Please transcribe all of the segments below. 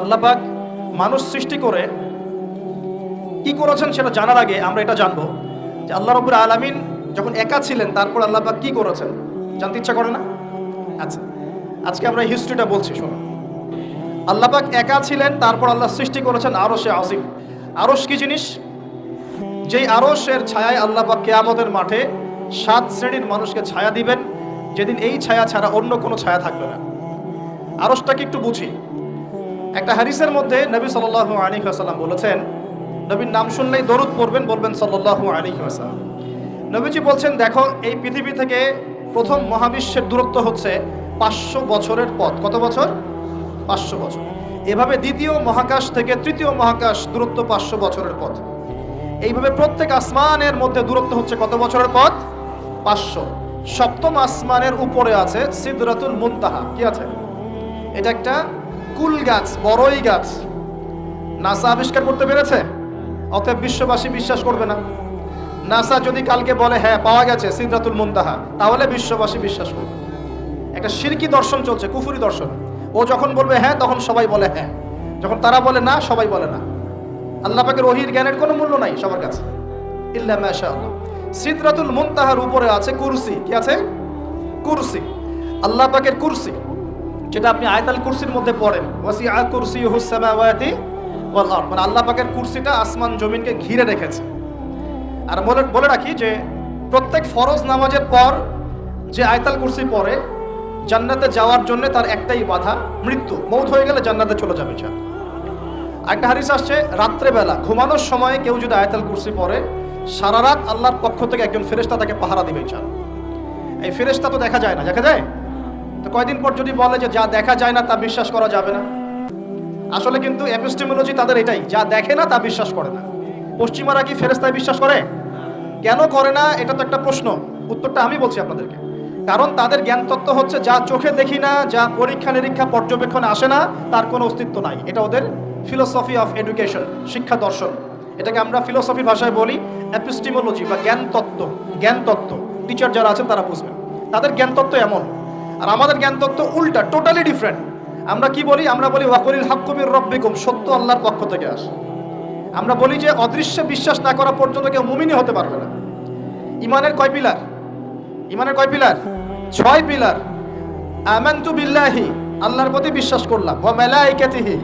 আল্লাপাক মানুষ সৃষ্টি করে কি করেছেন সেটা জানার আগে আমরা এটা জানব যে আল্লাহ রবুর আলমিন যখন একা ছিলেন, তারপর আল্লাহ আল্লাপাক কি করেছেন? জানতে ইচ্ছা করে না? আচ্ছা আজকে আমরা হিস্ট্রিটা বলছি, শোনো। আল্লাপাক একা ছিলেন, তারপর আল্লাহ সৃষ্টি করেছেন আরশে আসিম আরশ কি জিনিস? যেই আরশের ছায়ায় আল্লাপাক কেয়ামতের মাঠে সাত শ্রেণির মানুষকে ছায়া দিবেন, যেদিন এই ছায়া ছাড়া অন্য কোনো ছায়া থাকবে না। আরশটাকে একটু বুঝি। একটা হারিসের মধ্যে নবী সাল্লাল্লাহু আলাইহি ওয়াসাল্লাম বলেছেন, নবীর নাম শুনলেই দরুদ পড়বেন বলবেন সাল্লাল্লাহু আলাইহি ওয়াসাল্লাম। নবীজি বলছেন, দেখো, এই পৃথিবী থেকে প্রথম মহাবিশ্বের দূরত্ব হচ্ছে পাঁচশো বছরের পথ। কত বছর? পাঁচশো বছর। এভাবে দ্বিতীয় মহাকাশ থেকে তৃতীয় মহাকাশ দূরত্ব পাঁচশো বছরের পথ। এইভাবে প্রত্যেক আসমানের মধ্যে দূরত্ব হচ্ছে কত বছরের পথ? পাঁচশো। সপ্তম আসমানের উপরে আছে সিদরাতুল মুনতাহা। কি আছে? এটা একটা কুল গাছ, বড়ই গাছ। নাসা আবিষ্কার করতে পেরেছে? অতএব বিশ্ববাসী বিশ্বাস করবে না। নাসা যদি কালকে বলে হ্যাঁ পাওয়া গেছে সিদ্ধাতুল মুন্তাহা তাহলে বিশ্ববাসী বিশ্বাস করবে। একটা সিরকি দর্শন চলছে, কুফুরি দর্শন। ও যখন বলবে হ্যাঁ তখন সবাই বলে হ্যাঁ যখন তারা বলে, না সবাই বলে, না আল্লাহ পাকের ওহির জ্ঞানের কোনো মূল্য নাই সবার কাছে। ইল্লা মাশা সিদ্রাতুল মুনতাহার উপরে আছে কুরসি। কি আছে? কুরসি। আল্লাহ পাকের কুরসি। যেটা আপনি আয়তাল কুরসির মধ্যে পড়েন। ওয়াসি আ কুরসি হুসামাওয়াতি ওয়াল আরদ। মানে আল্লাহ পাকের কুরসিটা আসমান জমিনকে ঘিরে রেখেছে। আর বলে বলে রাখি যে, প্রত্যেক ফরজ নামাজের পর যে আয়তাল কুরসি পড়ে, জান্নাতে যাওয়ার জন্য তার একটাই বাধা, মৃত্যু। মৌত হয়ে গেলে জান্নাতে চলে যাবে যা একটা হারিস আসছে, রাত্রেবেলা, ঘুমানোর সময় কেউ যদি আয়তাল কুরসি পড়ে সারা রাত আল্লাহর পক্ষ থেকে একজন ফেরেশতা তাকে পাহারা দিবে চান এই ফেরেশতা তো দেখা যায় না, দেখা যায়? তো কয়দিন পর যদি বলে যে যা দেখা যায় না তা বিশ্বাস করা যাবে না? আসলে কিন্তু এপিস্টেমোলজি তাদের এটাই, যা দেখে না তা বিশ্বাস করে না। পশ্চিমারা কি ফেরেস্তায় বিশ্বাস করে? কেন করে না? এটা তো একটা প্রশ্ন। উত্তরটা আমি বলছি আপনাদেরকে। কারণ তাদের জ্ঞান তত্ত্ব হচ্ছে যা চোখে দেখি না, যা পরীক্ষা নিরীক্ষা পর্যবেক্ষণে আসে না, তার কোনো অস্তিত্ব নাই। এটা ওদের ফিলোসফি অফ এডুকেশন শিক্ষা দর্শন। এটাকে আমরা ফিলোসফি ভাষায় বলি অ্যাপিস্টিমোলজি বা জ্ঞান তত্ত্ব জ্ঞান তত্ত্ব টিচার যারা আছেন তারা বুঝবেন। তাদের জ্ঞান তত্ত্ব এমন। আর আমাদের জ্ঞান তত্ত্ব উল্টা টোটালি ডিফারেন্ট আমরা কি বলি? আমরা বলি, ওয়াকুলিল হাক্কুমির রব্বিকুম সত্য আল্লাহর পক্ষ থেকে আসে। আমরা বলি যে, অদৃশ্য বিশ্বাস না করা পর্যন্ত কেউ মুমিনই হতে পারবে না। ইমানের কয় পিলার? ইমানের কয় পিলার? ছয় পিলার। আমানতু বিল্লাহি, আল্লাহর প্রতি বিশ্বাস করলাম। ওয়া মালাইকাতিহি,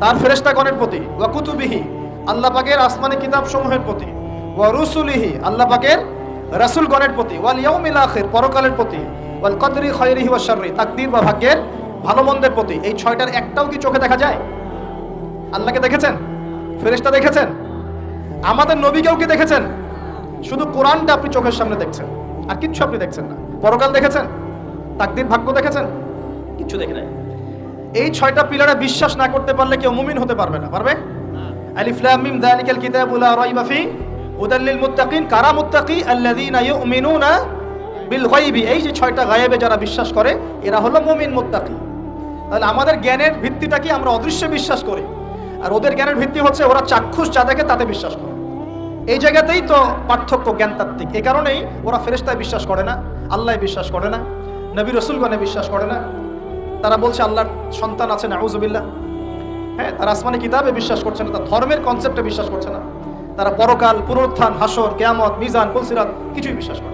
তার ফেরেশতাগণের প্রতি। ওয়া কুতুবিহি, আল্লাহ পাকের আসমানি কিতাব সমূহের প্রতি। ওয়া রুসুলিহি, আল্লাহ পাকের রাসূলগণের প্রতি। ওয়াল ইয়াউমিল আখির, পরকালের প্রতি। ওয়াল কদরি খায়রিহি ওয়া শাররি, তাকদীর বা ভাগ্যের ভালো মন্দের প্রতি। এই ছয়টার একটাও কি চোখে দেখা যায়? আল্লাহকে দেখেছেন? ফেরেশতা দেখেছেন? আমাদের নবীকেও কি দেখেছেন? শুধু কোরআনটা আপনি চোখের সামনে দেখছেন, আর কিচ্ছু আপনি দেখছেন না। পরকাল দেখেছেন? তাকদির ভাগ্য দেখেছেন? কিচ্ছু দেখে নাই। এই ছয়টা পিলারে বিশ্বাস না করতে পারলে কেউ মুমিন হতে পারবে না, পারবে? আলিফ লাম মিম যালিকাল কিতাবু লা রাইবা ফি, হুদাল লিল মুত্তাকিন, কারা মুত্তাকি? আল্লাযীনা ইউমিনুনা বিল গায়বি, এই যে ছয়টা গায়েবে যারা বিশ্বাস করে, এরা হলো মুমিন মুত্তাকি। তাহলে আমাদের জ্ঞানের ভিত্তিটা কি? আমরা অদৃশ্য বিশ্বাস করি। আর ওদের জ্ঞানের ভিত্তি হচ্ছে ওরা চাক্ষুষ যা দেখে তাতে বিশ্বাস করে। এই জায়গাতেই তো পার্থক্য জ্ঞানতাত্ত্বিক। এই কারণেই ওরা ফেরেস্তায় বিশ্বাস করে না আল্লাহ বিশ্বাস করে না, নবী রসুলগণে বিশ্বাস করে না। তারা বলছে, আল্লাহর সন্তান আছে না আউজুবিল্লাহ হ্যাঁ তারা আসমানি কিতাবে বিশ্বাস করছে না, তার ধর্মের কনসেপ্টে বিশ্বাস করছে না। তারা পরকাল, পুনরুত্থান, হাসর, কেয়ামত, মিজান কুলসিরাত কিছুই বিশ্বাস করে।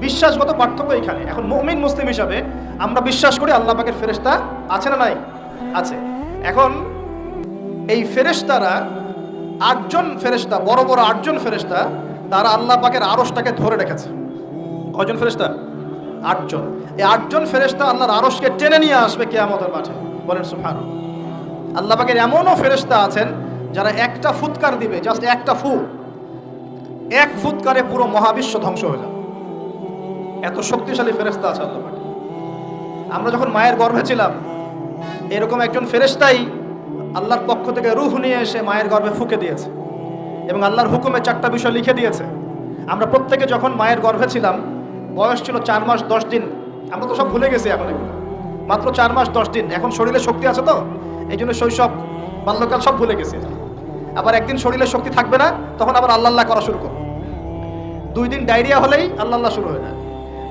বিশ্বাসগত পার্থক্য এখানে। এখন মুমিন মুসলিম হিসাবে আমরা বিশ্বাস করি আল্লাহ পাকের ফেরেস্তা আছে না নাই? আছে। এখন এই ফেরেশতারা আটজন ফেরেশতা, বড় বড় আটজন ফেরেশতা, তারা আল্লাহ পাকের আরশটাকে ধরে রেখেছে। কয়জন ফেরেশতা? আটজন। এই আটজন ফেরেশতা আল্লাহর আরশকে টেনে নিয়ে আসবে কেয়ামতের মাঠে। বলেন সুফান আল্লাহ পাকের এমনও ফেরেশতা আছেন যারা একটা ফুৎকার দিবে, জাস্ট একটা ফু। এক ফুৎকারে পুরো মহাবিশ্ব ধ্বংস হয়ে যাবে। এত শক্তিশালী ফেরেশতা আছে আল্লাহ আমরা যখন মায়ের গর্ভে ছিলাম, এরকম একজন ফেরেশতাই আল্লাহর পক্ষ থেকে রুহ নিয়ে এসে মায়ের গর্ভে ফুকে দিয়েছে এবং আল্লাহর হুকুমে চারটা বিষয় লিখে দিয়েছে। আমরা প্রত্যেকে যখন মায়ের গর্ভে ছিলাম, বয়স ছিল চার মাস দশ দিন। আমরা তো সব ভুলে গেছি এখন মাত্র চার মাস দশ দিন। এখন শরীরে শক্তি আছে তো? এই জন্য শৈশব, বাল্যকাল সব ভুলে গেছি। আবার একদিন শরীরে শক্তি থাকবে না, তখন আবার আল্লাহ করা শুরু করো দুই দিন ডায়রিয়া হলেই আল্লাহ শুরু হয়ে যায়।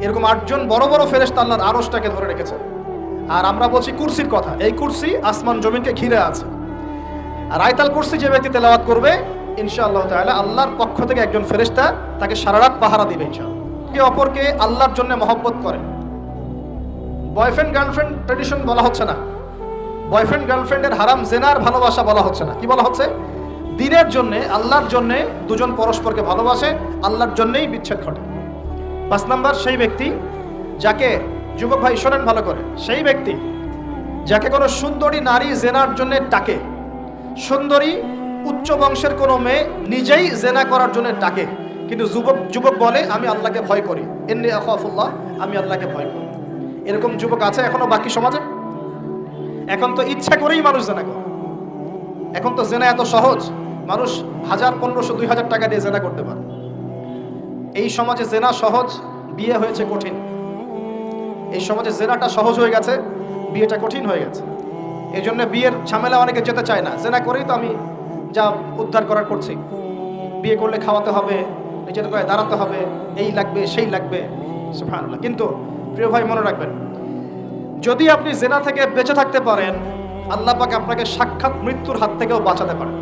এরকম আটজন বড় বড় ফেরেশতা আল্লাহর আরশটাকে ধরে রেখেছে। আর আমরা বলছি কুরসির কথা, এই কুরসি আসমান জমিনকে ঘিরে আছে। আর আয়তাল কুরসি যে ব্যক্তি তেলাওয়াত করবে, ইনশাআল্লাহ তাআলা আল্লাহর পক্ষ থেকে একজন ফেরেশতা তাকে সারা রাত পাহারা দিবে, ইনশাআল্লাহ। কে অপরকে আল্লাহর জন্য মহব্বত করে। বয়ফ্রেন্ড, গার্লফ্রেন্ড ট্রেডিশন বলা হচ্ছে না। বয়ফ্রেন্ড, গার্লফ্রেন্ডের হারাম জেনার ভালোবাসা বলা হচ্ছে না। কি বলা হচ্ছে? দিনের জন্যে, আল্লাহর জন্যে দুজন পরস্পরকে ভালোবাসে, আল্লাহর জন্যেই বিচ্ছেদ ঘটে। পাঁচ নাম্বার সেই ব্যক্তি যাকে যুবক ভাই শোনেন ভালো করে। সেই ব্যক্তি যাকে কোনো সুন্দরী নারী জেনার জন্য ডাকে। সুন্দরী উচ্চ বংশের কোনো মেয়ে নিজেই জেনা করার জন্য ডাকে। কিন্তু যুবক যুবক বলে, আমি আল্লাহকে ভয় করি। এমনি আখাফুল্লাহ, আমি আল্লাহকে ভয় করি। এরকম যুবক আছে এখনও বাকি সমাজে? এখন তো ইচ্ছা করেই মানুষ জেনা করে। এখন তো জেনা এত সহজ, মানুষ হাজার, পনেরোশো, দুই হাজার টাকা দিয়ে জেনা করতে পারে। এই সমাজে জেনা সহজ, বিয়ে হয়েছে কঠিন। এই সমাজে জেনাটা সহজ হয়ে গেছে, বিয়েটা কঠিন হয়ে গেছে। এই জন্য বিয়ের ঝামেলা অনেকে যেতে চায় না। জেনা করেই তো আমি যা উদ্ধার করার করছি। বিয়ে করলে খাওয়াতে হবে নিজের পায়ে দাঁড়াতে হবে, এই লাগবে, সেই লাগবে কিন্তু প্রিয় ভাই, মনে রাখবেন, যদি আপনি জেনা থেকে বেঁচে থাকতে পারেন, আল্লাহ পাক আপনাকে সাক্ষাৎ মৃত্যুর হাত থেকেও বাঁচাতে পারেন।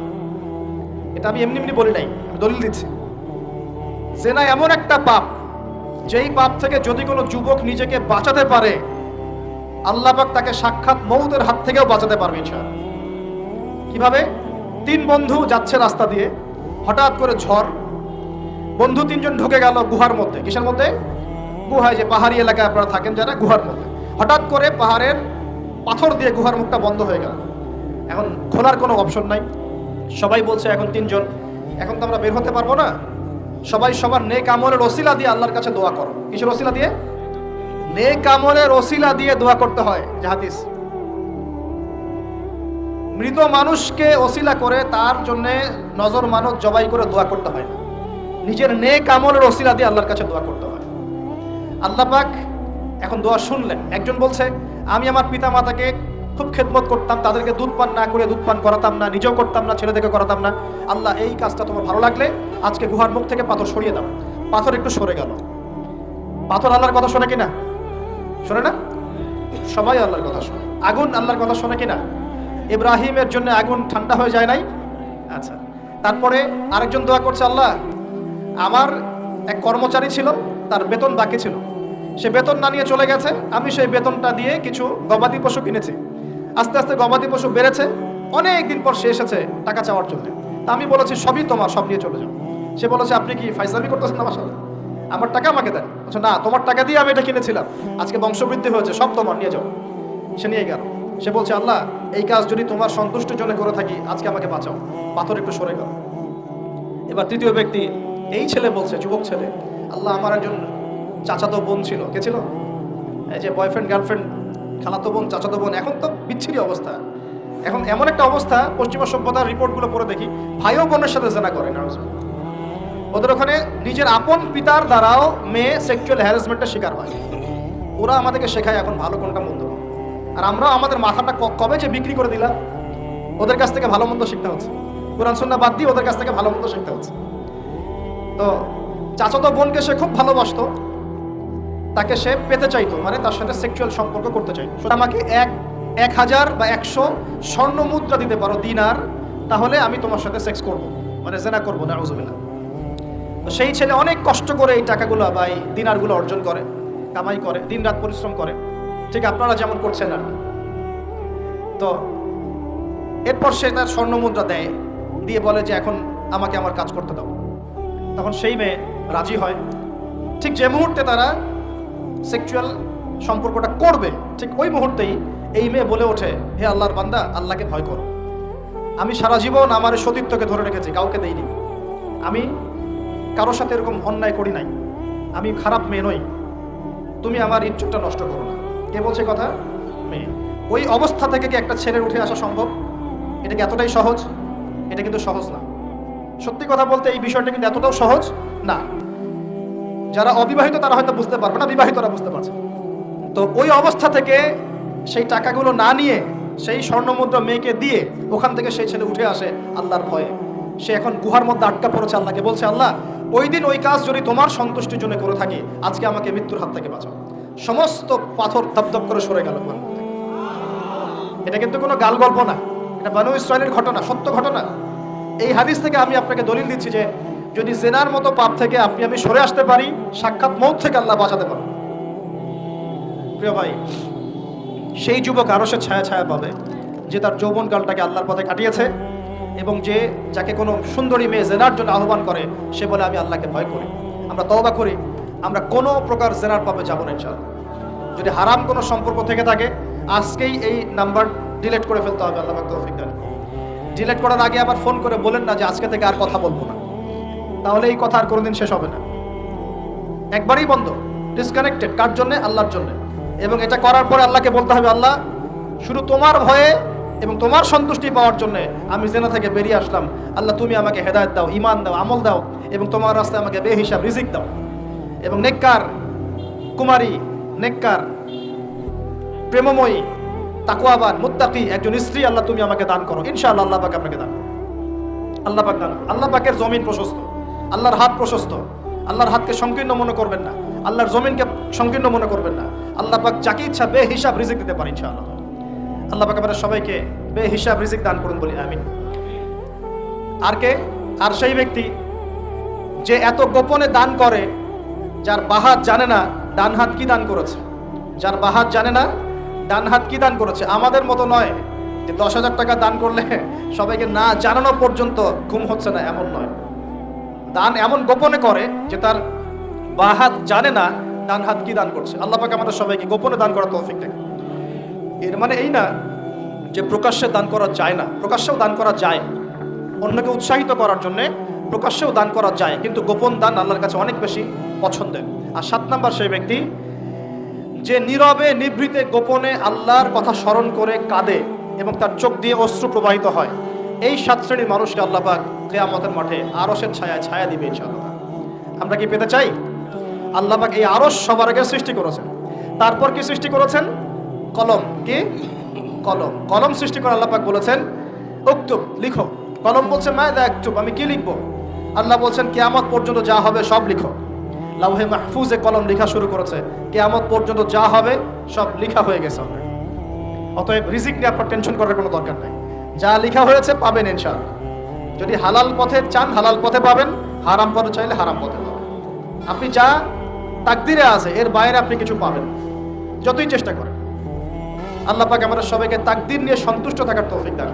এটা আমি এমনি এমনি বলি নাই, আমি দলিল দিচ্ছি। জেনা এমন একটা পাপ, যেই পাপ থেকে যদি কোনো যুবক নিজেকে বাঁচাতে পারে, আল্লাহ পাক তাকে সাক্ষাৎ মৌতের হাত থেকেও বাঁচাতে পারবে ইনশাআল্লাহ। কীভাবে? তিন বন্ধু যাচ্ছে রাস্তা দিয়ে, হঠাৎ করে ঝড়, বন্ধু তিনজন ঢুকে গেল গুহার মধ্যে। কিসের মধ্যে? গুহায় যে পাহাড়ি এলাকায় আপনারা থাকেন যারা, গুহার মধ্যে। হঠাৎ করে পাহাড়ের পাথর দিয়ে গুহার মুখটা বন্ধ হয়ে গেল। এখন খোলার কোনো অপশন নাই। সবাই বলছে এখন তিনজন। এখন তো আমরা বের হতে পারব না। সবাই সবার নেক আমলের ওসিলা দিয়ে আল্লাহর কাছে দোয়া করো। কিসের ওসিলা দিয়ে? নেক আমলের ওসিলা দিয়ে দোয়া করতে হয় জাহাদিস মৃত মানুষকে ওসিলা করে তার জন্য নজর মানত জবাই করে দোয়া করতে হয় না। নিজের নেক আমলের ওসিলা দিয়ে আল্লাহর কাছে দোয়া করতে হয়। আল্লাহ পাক এখন দোয়া শুনলেন। একজন বলছে, আমি আমার পিতা মাতাকে খুব খেদমত করতাম, তাদেরকে দুধ পান না করে দুধ পান করাতাম না, নিজেও করতাম না, ছেলেদেরকে করাতাম না। আল্লাহ, এই কাজটা তোমার ভালো লাগলে আজকে গুহার মুখ থেকে পাথর সরিয়ে দাও। পাথর একটু সরে গেল। পাথর আল্লাহর কথা শোনে কিনা? শোনে না? সবাই আল্লাহর কথা শোনে। আগুন আল্লাহর কথা শোনে কিনা? ইব্রাহিমের জন্য আগুন ঠান্ডা হয়ে যায় নাই? আচ্ছা। তারপরে আরেকজন দোয়া করছে, আল্লাহ, আমার এক কর্মচারী ছিল, তার বেতন বাকি ছিল। সে বেতন না নিয়ে চলে গেছে, আমি সেই বেতনটা দিয়ে কিছু গবাদি পশু কিনেছি। আস্তে আস্তে গবাদি পশু বেড়েছে, অনেক দিন পর সে এসেছে টাকা চাওয়ার জন্য। তা আমি বলেছি, সবই তোমার, সব নিয়ে চলে যাও। সে বলেছে, আপনি কি ফাইজলামি করতেছেন আমার সাথে আমার টাকা আমাকে দেন। আচ্ছা না, তোমার টাকা দিয়ে আমি এটা কিনেছিলাম। আজকে বংশবৃদ্ধি হয়েছে, সব তোমার, নিয়ে যাও। সে নিয়ে গেল। সে বলছে, আল্লাহ, এই কাজ যদি তোমার সন্তুষ্টের জন্য করে থাকি, আজকে আমাকে বাঁচাও। পাথর একটু সরে গেল। এবার তৃতীয় ব্যক্তি, এই ছেলে বলছে, যুবক ছেলে, আল্লাহ আমার একজন চাচাতো বোন ছিল। কে ছিল? এই যে বয়ফ্রেন্ড গার্লফ্রেন্ড খালাতো বোন, চাচাতো বোন, এখন তো বিচ্ছিরি অবস্থা। এখন এমন একটা অবস্থা, পশ্চিমা সভ্যতার রিপোর্টগুলো পড়ে দেখি, ভাইও বোনের সাথে জেনা করে না ওদের ওখানে নিজের আপন পিতার দ্বারাও মেয়ে সেক্সুয়াল হ্যারাসমেন্টের শিকার হয়। ওরা আমাদেরকে শেখায় এখন ভালো কোনটা মন্দ। আর আমরা আমাদের মাথাটা কবে যে বিক্রি করে দিলাম, ওদের কাছ থেকে ভালো মন্দ শিখতে হচ্ছে। কোরআন সন্না বাদ দিয়ে ওদের কাছ থেকে ভালো মন্দ শিখতে হচ্ছে। তো চাচাতো বোনকে সে খুব ভালোবাসতো। তাকে সে পেতে চাইতো মানে তার সাথে সেক্সুয়াল সম্পর্ক করতে চাইতো। আমাকে এক এক হাজার বা একশো স্বর্ণ মুদ্রা দিতে পারো, দিনার, তাহলে আমি তোমার সাথে সেক্স করব মানে জেনা করব না আউজুবিল্লাহ তো সেই ছেলে অনেক কষ্ট করে এই টাকাগুলো বা এই দিনারগুলো অর্জন করে, কামাই করে, দিনরাত পরিশ্রম করে। ঠিক আপনারা যেমন করছেন আর তো এরপর সে তার স্বর্ণ মুদ্রা দেয়, দিয়ে বলে যে এখন আমাকে আমার কাজ করতে দাও। তখন সেই মেয়ে রাজি হয়। ঠিক যে মুহূর্তে তারা সেক্সুয়াল সম্পর্কটা করবে, ঠিক ওই মুহূর্তেই এই মেয়ে বলে ওঠে, হে আল্লাহর বান্দা, আল্লাহকে ভয় করো। আমি সারা জীবন আমার সতীত্বকে ধরে রেখেছি, কাউকে দেইনি। আমি কারোর সাথে এরকম অন্যায় করি নাই। আমি খারাপ মেয়ে নই। তুমি আমার ইচ্ছুকটা নষ্ট করো না। কে বলছে কথা? মেয়ে। ওই অবস্থা থেকে কি একটা ছেলের উঠে আসা সম্ভব? এটা কি এতটাই সহজ? এটা কিন্তু সহজ না। সত্যি কথা বলতে এই বিষয়টা কিন্তু এতটাও সহজ? না। যারা অবিবাহিত তারা হয়তো বুঝতে পারবে না, বিবাহিতরা বুঝতে পারছে। তো ওই অবস্থা থেকে সেই টাকাগুলো না নিয়ে সেই স্বর্ণমুদ্রা মেয়েকে দিয়ে ওখান থেকে সেই ছেলে উঠে আসে আল্লাহর ভয়ে। সে এখন গুহার মধ্যে আটকা পড়েছে আল্লাহকে, বলছে, আল্লাহ, ওই দিন ওই কাজ যদি তোমার সন্তুষ্টির জন্য করে থাকি, আজকে আমাকে মৃত্যুর হাত থেকে বাঁচাও। সমস্ত পাথর ধপধপ করে সরে গেল এটা কিন্তু কোনো গাল গল্প না, এটা বানু ইসরায়েলের ঘটনা, সত্য ঘটনা। এই হাদিস থেকে আমি আপনাকে দলিল দিচ্ছি যে যদি জেনার মতো পাপ থেকে আপনি আমি সরে আসতে পারি, সাক্ষাৎ মৌত থেকে আল্লাহ বাঁচাতে পারেন প্রিয় ভাই, সেই যুবক আরও সে ছায়া ছায়া পাবে, যে তার যৌবনকালটাকে আল্লাহর পথে কাটিয়েছে এবং যে যাকে কোনো সুন্দরী মেয়ে জেনার জন্য আহ্বান করে, সে বলে, আমি আল্লাহকে ভয় করি। আমরা তওবা করি। আমরা কোনো প্রকার জেনার পাবে যাব না, ইনশাআল্লাহ। যদি হারাম কোনো সম্পর্ক থেকে থাকে, আজকেই এই নাম্বার ডিলেট করে ফেলতে হবে, আল্লাহ দান করার আগে আবার ফোন করে বলেন না যে, আজকে থেকে আর কথা বলব না। তাহলে এই কথা আর কোনোদিন শেষ হবে না। একবারই বন্ধ ডিসকানেক্টেড কার জন্য? আল্লাহর জন্য। এবং এটা করার পরে আল্লাহকে বলতে হবে, আল্লাহ, শুধু তোমার ভয়ে এবং তোমার সন্তুষ্টি পাওয়ার জন্য আমি জেনা থেকে বেরিয়ে আসলাম। আল্লাহ, তুমি আমাকে হেদায়ত দাও ইমান দাও, আমল দাও এবং তোমার রাস্তায় আমাকে বেহিসাব, রিজিক দাও। এবং নেককার কুমারী, নেককার, প্রেমময়ী তাকুয়াবান মুত্তাকি একজন স্ত্রী আল্লাহ, তুমি আমাকে দান করো। ইনশাআল্লাহ আল্লাহ পাক আপনাকে দান করো। আল্লাহ পাক দান। আল্লাহ পাকের জমিন প্রশস্ত। আল্লাহর হাত প্রশস্ত। আল্লাহর হাতকে সংকীর্ণ মনে করবেন না। আল্লাহর জমিনকে সংকীর্ণ মনে করবেন না। আল্লাহ পাক যাকে ইচ্ছা বে হিসাব রিজিক দিতে পারে ইনশাআল্লাহ। আল্লাহ পাক আমাদের সবাইকে বে হিসাব রিজিক দান করুন বলি, আমিন। আর কে? আর সেই ব্যক্তি যে এত গোপনে দান করে, যার বাহাত জানে না ডান হাত কি দান করেছে। যার বাহাত জানে না ডান হাত কি দান করেছে। আমাদের মতো নয় যে দশ হাজার টাকা দান করলে সবাইকে না জানানো পর্যন্ত ঘুম হচ্ছে না, এমন নয়। দান এমন গোপনে করে যে তার বা হাত জানে না, ডান হাত কি দান করছে। আল্লাহ পাক আমাদের সবাইকে গোপনে দান করা তৌফিক দেয় এর মানে এই না যে প্রকাশ্যে দান করা যায় না, প্রকাশ্যেও দান করা যায়। অন্যকে উৎসাহিত করার জন্য প্রকাশ্যেও দান করা যায়, কিন্তু গোপন দান আল্লাহর কাছে অনেক বেশি পছন্দের। আর সাত নাম্বার সেই ব্যক্তি, যে নীরবে, নিভৃতে, গোপনে আল্লাহর কথা স্মরণ করে কাঁদে এবং তার চোখ দিয়ে অশ্রু প্রবাহিত হয়। এই সাত শ্রেণির মানুষকে আল্লাহ পাক কেয়ামতের মাঠে আরসের ছায়া ছায়া দিবে ইনশাআল্লাহ। আমরা কি পেতে চাই? আল্লাহ পাক এই আরস সবার আগে সৃষ্টি করেছেন। তারপর কি সৃষ্টি করেছেন? কলম। কি? কলম। কলম সৃষ্টি করে আল্লাহ পাক বলেছেন উক্তুব লিখো। কলম বলছে, মায়দা একটুব আমি কি লিখব? আল্লাহ বলছেন, কেয়ামত পর্যন্ত যা হবে সব লিখো। লাউহে মাহফুজে কলম লেখা শুরু করেছে। কেয়ামত পর্যন্ত যা হবে সব লেখা হয়ে গেছে। অতএব রিজিক নিয়ে আপনার টেনশন করার কোনো দরকার নাই। যা লেখা হয়েছে পাবেন ইনশাআল্লাহ। যদি হালাল পথে চান, হালাল পথে পাবেন, হারাম পথে চাইলে হারাম পথে পাবেন। আপনি যা তাকদিরে আছে, এর বাইরে আপনি কিছু পাবেন যতই চেষ্টা করেন। আল্লাহ পাক আমাদের সবাইকে তাকদির নিয়ে সন্তুষ্ট থাকার তৌফিক দান।